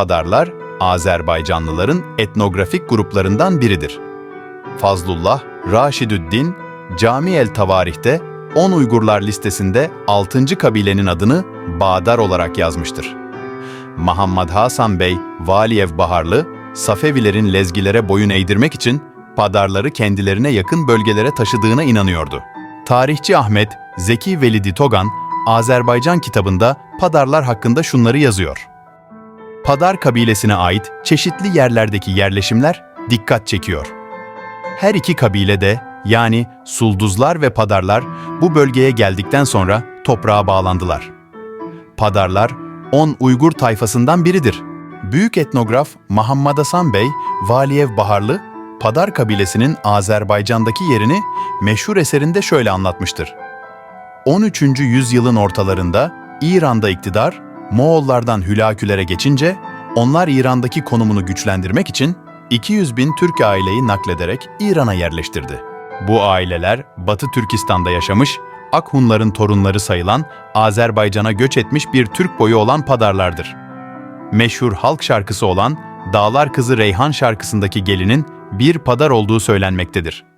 Padarlar, Azerbaycanlıların etnografik gruplarından biridir. Fazlullah Raşidüddin, Cami el Tavarih'te 10 Uygurlar listesinde 6. kabilenin adını Bağdar olarak yazmıştır. Muhammed Hasan Bey, Valiyev Baharlı, Safevilerin lezgilere boyun eğdirmek için Padarları kendilerine yakın bölgelere taşıdığına inanıyordu. Tarihçi Ahmet Zeki Velidi Togan, Azerbaycan kitabında Padarlar hakkında şunları yazıyor. Padar kabilesine ait çeşitli yerlerdeki yerleşimler dikkat çekiyor. Her iki kabile de yani Sulduzlar ve Padarlar bu bölgeye geldikten sonra toprağa bağlandılar. Padarlar 10 Uygur tayfasından biridir. Büyük etnograf Muhammed Hasan Bey, Valiyev Baharlı, Padar kabilesinin Azerbaycan'daki yerini meşhur eserinde şöyle anlatmıştır. 13. yüzyılın ortalarında İran'da iktidar, Moğollardan Hülakülere geçince onlar İran'daki konumunu güçlendirmek için 200 bin Türk aileyi naklederek İran'a yerleştirdi. Bu aileler Batı Türkistan'da yaşamış, Akhunların torunları sayılan Azerbaycan'a göç etmiş bir Türk boyu olan Padarlardır. Meşhur halk şarkısı olan Dağlar Kızı Reyhan şarkısındaki gelinin bir Padar olduğu söylenmektedir.